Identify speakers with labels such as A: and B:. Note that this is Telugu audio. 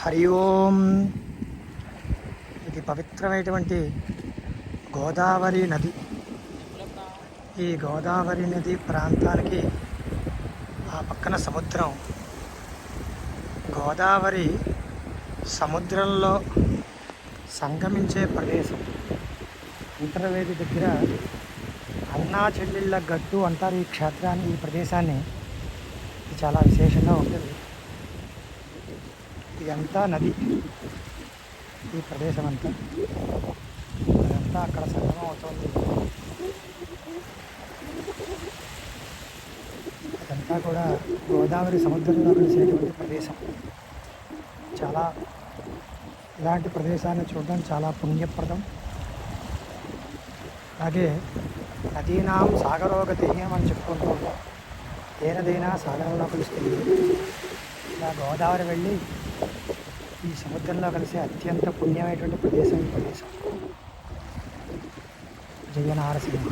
A: హరి ఓం. ఇది పవిత్రమైనటువంటి గోదావరి నది. ఈ గోదావరి నది ప్రాంతానికి ఆ పక్కన సముద్రం. గోదావరి సముద్రంలో సంగమించే ప్రదేశం. అంతర్వేది దగ్గర అన్నా చెల్లెళ్ళ గట్టు అంటారు ఈ క్షేత్రాన్ని ఈ ప్రదేశాన్ని చాలా విశేషంగా ఉంటుంది. ఇదంతా నది. ఈ ప్రదేశం అంతా. అదంతా అక్కడ సంగమం అవుతుంది. అదంతా కూడా గోదావరి సముద్రంలో కలిసేటువంటి ప్రదేశం. చాలా ఇలాంటి ప్రదేశాన్ని చూడడం చాలా పుణ్యప్రదం. అలాగే నదీనాం సాగరోగతి అని చెప్పుకుంటూ ఉంటాం. ఏ నదైనా సాగరంలో కలుస్తుంది. ఇలా గోదావరి వెళ్ళి ఈ సముద్రంలో కలిసే అత్యంత పుణ్యమైనటువంటి ప్రదేశం ఈ ప్రదేశం. జయ నారసింహ